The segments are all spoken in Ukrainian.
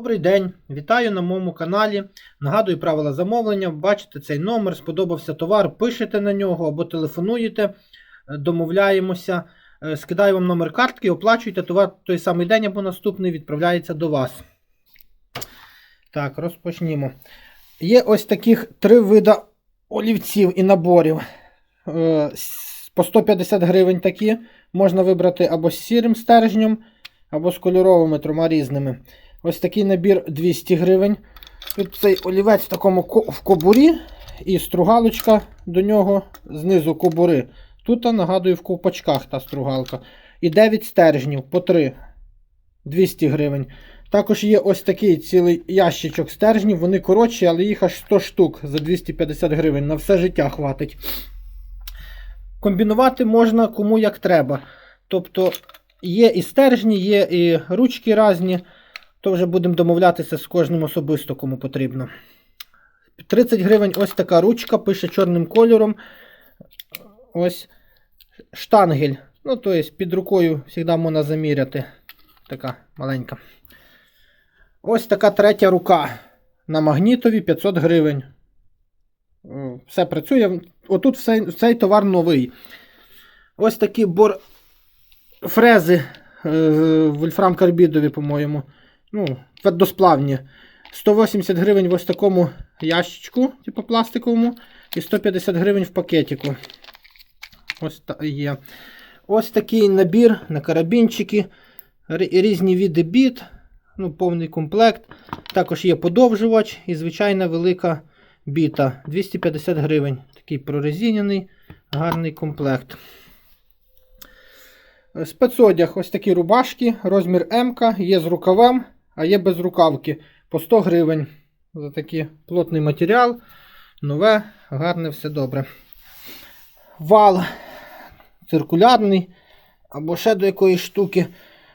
Добрий день, вітаю на моєму каналі. Нагадую правила замовлення. Бачите цей номер, сподобався товар, пишете на нього або телефонуєте, е, домовляємося. Е, Скидаю вам номер картки, оплачуйте товар той самий день або наступний відправляється до вас. Так, розпочнімо. Є ось таких три вида олівців і наборів. Е, По 150 гривень такі. Можна вибрати або з сірим стержнем, або з кольоровими трьома різними. Ось такий набір 200 гривень. Тут цей олівець в такому в кобурі і стругалочка до нього знизу кобури. Тут, нагадую, в ковпачках та стругалка. І 9 стержнів по 3. 200 гривень. Також є ось такий цілий ящичок стержнів. Вони коротші, але їх аж 100 штук за 250 гривень. На все життя хватить. Комбінувати можна кому як треба. Тобто є і стержні, є і ручки різні. То вже будемо домовлятися з кожним особисто, кому потрібно. 30 гривень ось така ручка, пише чорним кольором. Ось штангель. Ну, тобто під рукою завжди можна заміряти. Така маленька. Ось така третя рука. На магнітові 500 гривень. Все працює. Отут цей, цей товар новий. Ось такі бор... фрези е, вольфрам карбідові, по-моєму. Ну, твердосплавні. 180 гривень в ось такому ящичку, типу пластиковому, і 150 гривень в пакетику. Ось та є. Ось такий набір на карабінчики, різні види біт, ну, повний комплект. Також є подовжувач і звичайна велика біта. 250 гривень. Такий прорезиняний, гарний комплект. Е, Спецодяг, ось такі рубашки, розмір М, є з рукавом, а є без рукавки по 100 гривень. За такий плотний матеріал. Нове, гарне, все добре. Вал циркулярний, або ще до якоїсь штуки.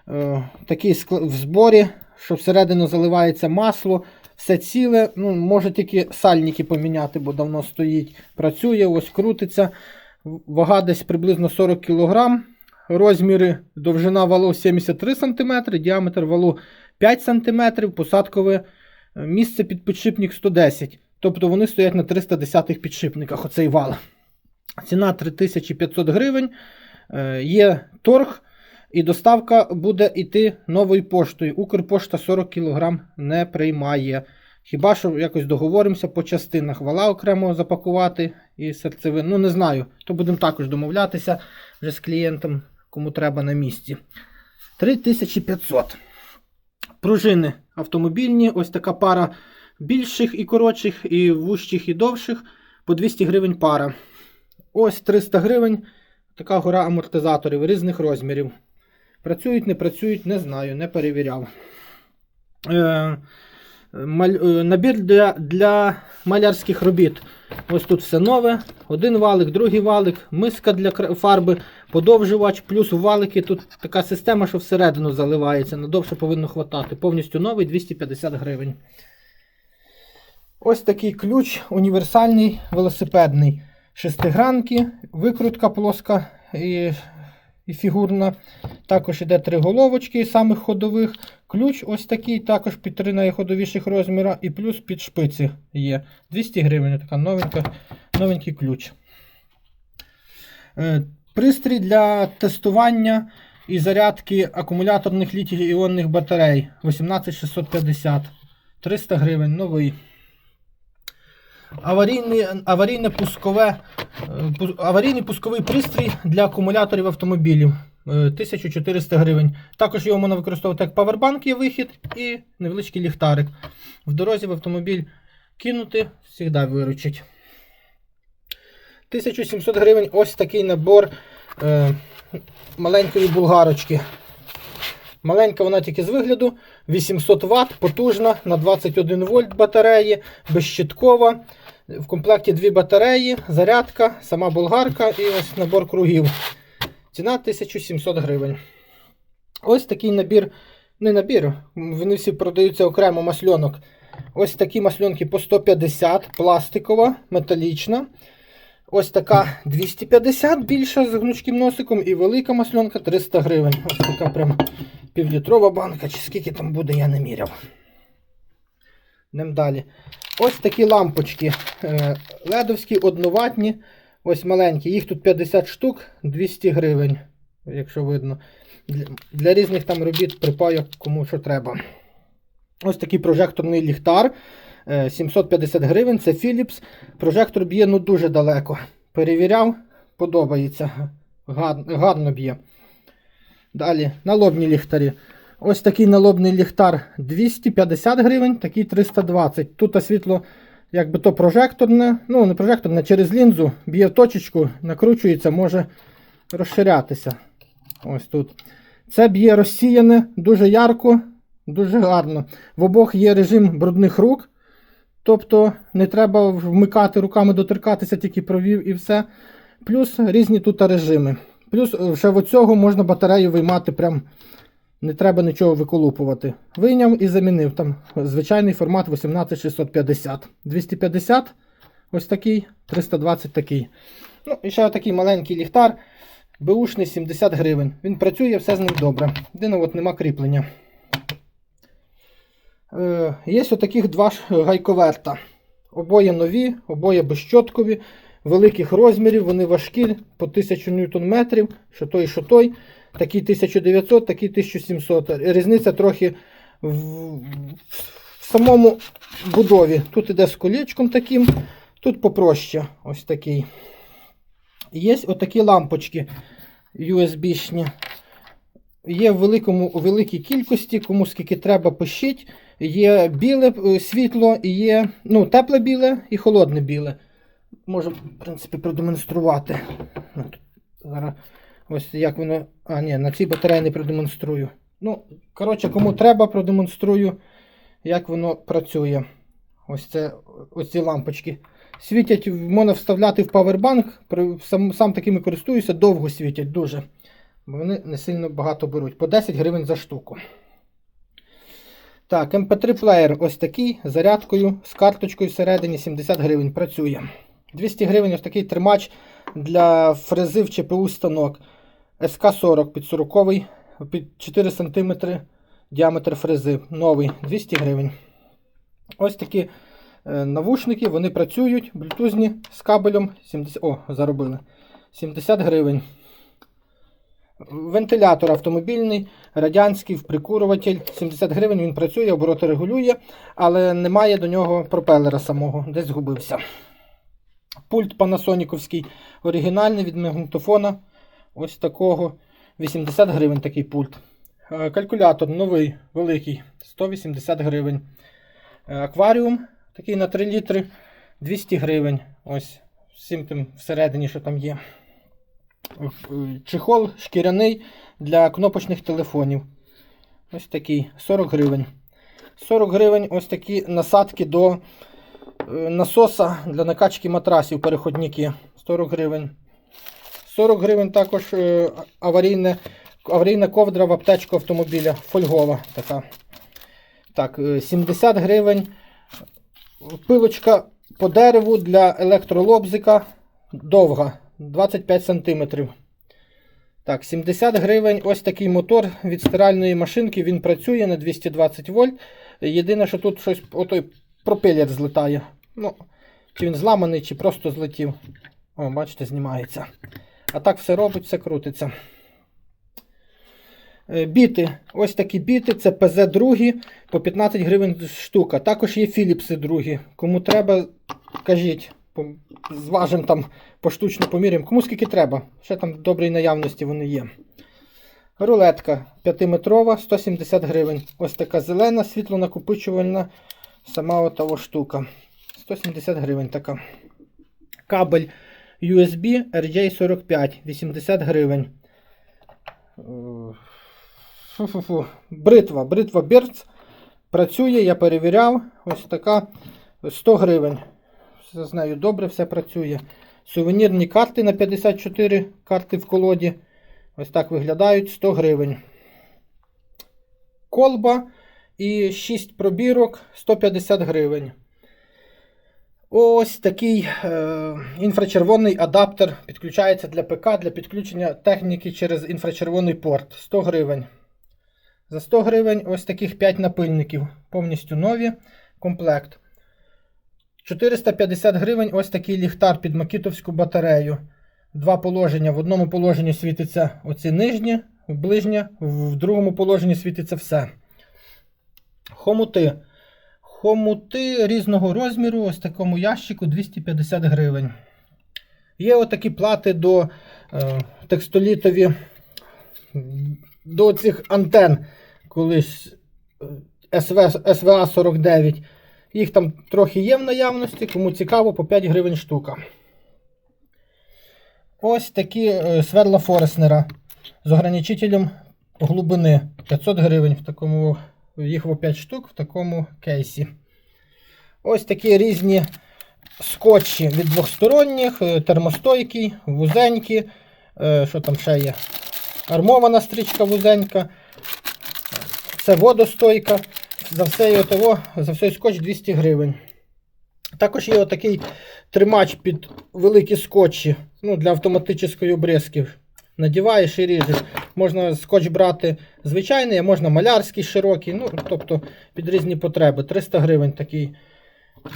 Е, такий в зборі, що всередину заливається масло. Все ціле. Ну, може тільки сальники поміняти, бо давно стоїть. Працює, ось крутиться. Вага десь приблизно 40 кг. Розміри довжина валу 73 см, діаметр валу 5 см, посадкове е, місце підпідшипник 110 Тобто вони стоять на 310 підшипниках, оцей вал. Ціна 3500 гривень. Е, Є торг, і доставка буде йти новою поштою. Укрпошта 40 кг не приймає. Хіба що якось договоримося по частинах вала окремо запакувати і серцевин. Ну, не знаю. То будемо також домовлятися вже з клієнтом, кому треба на місці. 3500. Пружини автомобільні. Ось така пара більших і коротших, і вущих, і довших. По 200 гривень пара. Ось 300 гривень. Така гора амортизаторів різних розмірів. Працюють, не працюють, не знаю, не перевіряв. Е, набір для, для малярських робіт. Ось тут все нове. Один валик, другий валик, миска для фарби, подовжувач, плюс валики. Тут така система, що всередину заливається. Надовше повинно хватати. Повністю новий 250 гривень. Ось такий ключ універсальний велосипедний. Шестигранки, викрутка плоска і, і фігурна. Також іде три головочки самих ходових. Ключ ось такий, також під три найходовіших розміра, і плюс під шпиці є. 200 гривень. Така новенька, новенький ключ. Е, Пристрій для тестування і зарядки акумуляторних літій-іонних батарей 18650. 300 гривень, новий. Аварійний, аварійне пускове, пу- аварійний пусковий пристрій для акумуляторів автомобілів. е, 1400 гривень. Також його можна використовувати як павербанк, є вихід і невеличкий ліхтарик. В дорозі в автомобіль кинути завжди виручить. 1700 гривень ось такий набор е, маленької булгарочки. Маленька вона тільки з вигляду. 800 Вт, потужна на 21 вольт батареї, безщиткова. В комплекті дві батареї, зарядка, сама болгарка і ось набор кругів. Ціна 1700 гривень. Ось такий набір. Не набір, вони всі продаються окремо масльонок. Ось такі масльонки по 150, пластикова, металічна. Ось така 250 більша з гнучким носиком і велика масльонка 300 гривень. Ось така прям півлітрова банка, чи скільки там буде, я не міряв. Йдемо далі. Ось такі лампочки. е, Ледовські, одноватні. Ось маленькі. Їх тут 50 штук, 200 гривень, якщо видно. Для, різних там робіт, припайок, кому що треба. Ось такий прожекторний ліхтар. е, 750 гривень. Це Philips. Прожектор б'є ну дуже далеко. Перевіряв, подобається. Гарно б'є. Далі, налобні ліхтарі. Ось такий налобний ліхтар 250 гривень, такий 320. Тут світло, якби то прожекторне, ну не прожекторне, через лінзу б'є в точечку, накручується, може розширятися. Ось тут. Це б'є розсіяне, дуже ярко, дуже гарно. В обох є режим брудних рук. Тобто не треба вмикати руками, доторкатися, тільки провів і все. Плюс різні тут режими. Плюс е, ще в оцього можна батарею виймати прям. Не треба нічого виколупувати. Вийняв і замінив. Там звичайний формат 18650. 250 ось такий, 320 такий. Ну, і ще такий маленький ліхтар. Беушний 70 гривень. Він працює, все з ним добре. Єдине, от нема кріплення. Е, є отаких два гайковерта. Обоє нові, обоє безщоткові, великих розмірів, вони важкі по 1000 ньютон-метрів, що той, що той. Такий 1900, такий 1700. Різниця трохи в, в самому будові. Тут іде з колечком таким, тут попроще. Ось такий. Є отакі лампочки USB-шні. Є в великому, у великій кількості, кому скільки треба пишіть. Є біле е, світло, є ну, тепле біле і холодне біле. Можу, в принципі, продемонструвати. Ну, Зараз ось як воно. А, ні, на цій батареї не продемонструю. Ну, коротше, кому треба, продемонструю, як воно працює. Ось це ось ці лампочки. Світять, можна вставляти в павербанк. Сам, сам такими користуюся, довго світять дуже. Бо вони не сильно багато беруть. По 10 гривень за штуку. Так, MP3 плеєр ось такий зарядкою, з карточкою всередині 70 гривень працює. 200 гривень ось такий тримач для фрези в ЧПУ станок. СК-40 під 40 під 4 см діаметр фрези. Новий 200 гривень. Ось такі е, навушники, вони працюють, блютузні з кабелем 70, о, заробили. 70 гривень. Вентилятор автомобільний, радянський, вприкурюватель. 70 гривень він працює, обороти регулює, але немає до нього пропелера самого, десь згубився. Пульт панасоніківський оригінальний від магнітофона. Ось такого. 80 гривень такий пульт. Е, Калькулятор новий, великий, 180 гривень. Е, Акваріум такий на 3 літри 200 гривень. Ось всім тим всередині, що там є. Е, Чехол шкіряний для кнопочних телефонів. Ось такий 40 гривень. 40 гривень ось такі насадки до насоса для накачки матрасів переходники. 40 гривень. 40 гривень також е, аварійне, аварійна ковдра в аптечку автомобіля. Фольгова така. Так, е, 70 гривень. Пилочка по дереву для електролобзика довга. 25 см. Так, 70 гривень. Ось такий мотор від стиральної машинки. Він працює на 220 вольт. Єдине, що тут щось отой пропелер злетає. Ну, чи він зламаний, чи просто злетів. О, бачите, знімається. А так все робить, все крутиться. Е, Біти. Ось такі біти, це ПЗ другі по 15 гривень штука. Також є Філіпси другі. Кому треба, кажіть. Зважимо там поштучно поміряємо. Кому скільки треба. Ще там в добрій наявності вони є. Рулетка 5-метрова, 170 гривень. Ось така зелена, світлонакопичувальна. Сама отова штука. 170 гривень така. Кабель USB RJ45, 80 гривень. Е, Фу-фу-фу. Бритва. Бритва Берц працює, я перевіряв. Ось така 100 гривень. Все з нею добре, все працює. Сувенірні карти на 54 карти в колоді. Ось так виглядають 100 гривень. Колба і 6 пробірок 150 гривень. Ось такий е, інфрачервоний адаптер підключається для ПК для підключення техніки через інфрачервоний порт 100 гривень. За 100 гривень ось таких 5 напильників повністю нові. комплект. 450 гривень ось такий ліхтар під макітовську батарею. Два положення. В одному положенні світиться оці нижні, ближнє, в другому положенні світиться все. Хомути. Хомути різного розміру, ось такому ящику 250 гривень. Є отакі плати до е, текстолітові, до цих антен, колись е, СВ, СВА 49. Їх там трохи є в наявності, кому цікаво, по 5 гривень штука. Ось такі е, сверла Фореснера з ограничителем глибини 500 гривень. В такому, їх в 5 штук в такому кейсі. Ось такі різні скотчі від двохсторонніх, е, термостойкі, вузенькі. Е, Що там ще є? Армована стрічка вузенька. Це водостойка. За все того, за все скотч 200 гривень. Також є отакий тримач під великі скотчі ну, для автоматичної обрізки. Надіваєш і ріжеш. Можна скотч брати звичайний, а можна малярський широкий, ну, тобто під різні потреби. 300 гривень такий.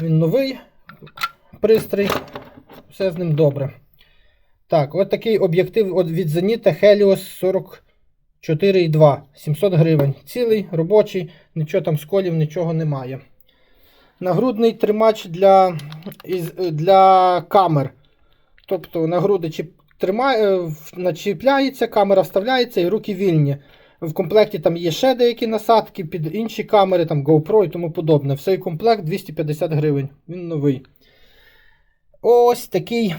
Він новий пристрій. Все з ним добре. Так, от такий об'єктив від Zenita Helios 44,2. 700 гривень. Цілий, робочий, нічого там сколів, нічого немає. Нагрудний тримач для, для камер. Тобто нагруди чіп, тримає, начіпляється, камера вставляється і руки вільні. В комплекті там є ще деякі насадки під інші камери, там GoPro і тому подобне. Всей комплект 250 гривень. Він новий. Ось такий,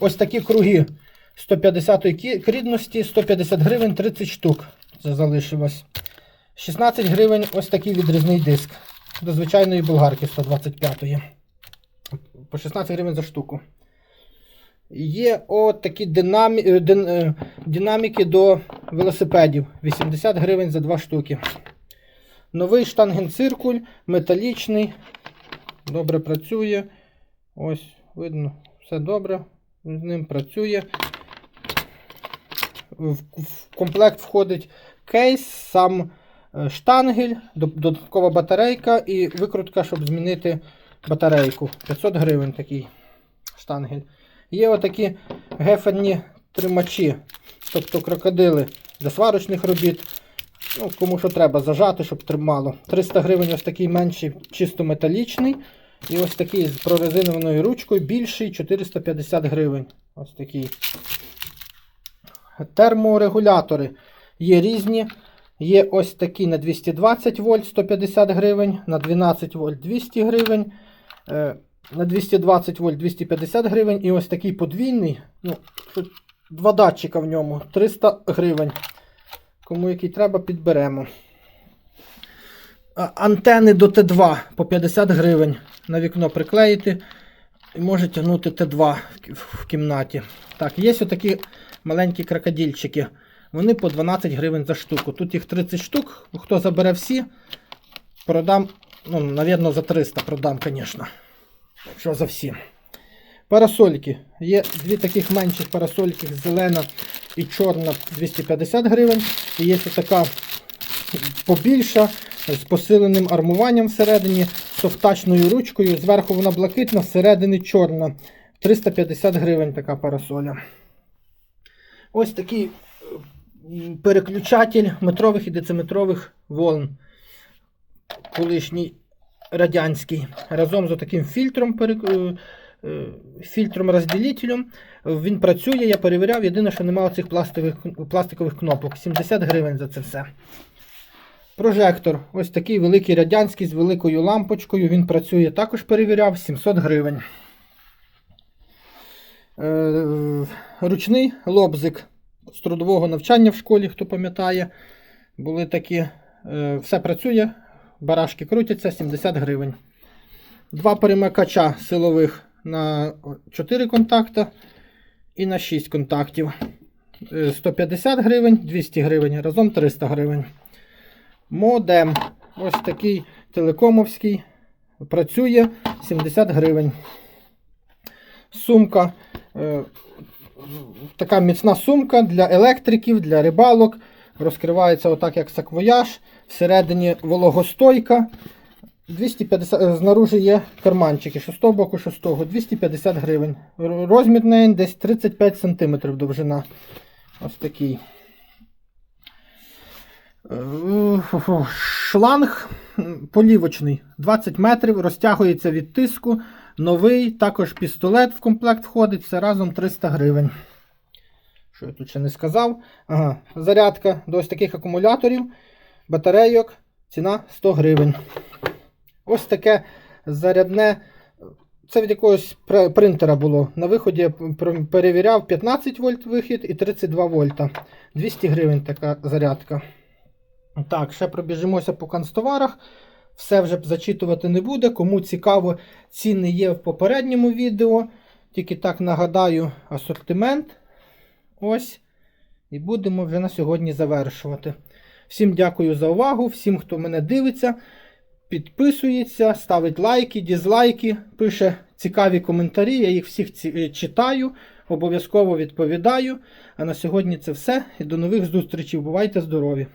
ось такі круги 150 кі- крідності, 150 гривень 30 штук. Це залишилось. 16 гривень ось такий відрізний диск. До звичайної болгарки 125-ї. По 16 гривень за штуку. Є от такі динамі... е, дин- е, динаміки до велосипедів. 80 гривень за 2 штуки. Новий штангенциркуль, металічний. Добре працює. Ось, видно, все добре. З ним працює. В, в комплект входить кейс, сам е, штангель, додаткова батарейка і викрутка, щоб змінити батарейку. 500 гривень такий штангель. Є отакі геферні тримачі, тобто крокодили для сварочних робіт. Ну, кому що треба зажати, щоб тримало. 300 гривень ось такий менший, чисто металічний. І ось такий з прорезинованою ручкою, більший 450 гривень. Ось такий. Терморегулятори є різні. Є ось такі на 220 вольт 150 гривень, на 12 вольт 200 гривень, е, на 220 вольт 250 гривень. І ось такий подвійний. Ну, два датчика в ньому 300 гривень. Кому який треба, підберемо. Антени до Т2 по 50 гривень. На вікно приклеїти і може тягнути Т2 в кімнаті. Так, є отакі маленькі крокодильчики. Вони по 12 гривень за штуку. Тут їх 30 штук. Хто забере всі, продам, ну, навірно, за 300 продам, звісно. Що за всі. Парасольки. Є дві таких менших парасольки, зелена і чорна 250 гривень. І є така побільша з посиленим армуванням всередині, софтачною ручкою. Зверху вона блакитна, всередині чорна. 350 гривень така парасоля. Ось такий переключатель метрових і дециметрових волн. Колишній радянський. Разом з таким фільтром, е, е, фільтром розділителем. Він працює, я перевіряв. Єдине, що немає цих пластикових, пластикових кнопок. 70 гривень за це все. Прожектор. Ось такий великий радянський з великою лампочкою. Він працює, також перевіряв 700 гривень. Е, ручний лобзик з трудового навчання в школі, хто пам'ятає. Були такі. Все працює, барашки крутяться 70 гривень. Два перемикача силових на 4 контакта і на 6 контактів. Е, 150 гривень, 200 гривень, разом 300 гривень. Модем. Ось такий телекомовський. Працює 70 гривень. Сумка. е, Така міцна сумка для електриків, для рибалок. Розкривається отак, як саквояж. Всередині вологостойка. 250, е, знаружи є карманчики, з того боку, з того, 250 гривень. Розмір неї десь 35 см довжина. Ось такий. Е, Шланг полівочний, 20 метрів, розтягується від тиску. Новий, також пістолет в комплект входить, все разом 300 гривень. Що я тут ще не сказав? Ага, зарядка до ось таких акумуляторів, батарейок, ціна 100 гривень. Ось таке зарядне. Це від якогось принтера було. На виході я перевіряв 15 вольт вихід і 32 вольта. 200 гривень така зарядка. Так, ще пробіжимося по канцтоварах. Все вже зачитувати не буде. Кому цікаво, ціни є в попередньому відео. Тільки так нагадаю асортимент. Ось. І будемо вже на сьогодні завершувати. Всім дякую за увагу, всім, хто мене дивиться, підписується, ставить лайки, дізлайки, пише цікаві коментарі. Я їх всіх е, читаю, обов'язково відповідаю. А на сьогодні це все. І до нових зустрічей. Бувайте здорові!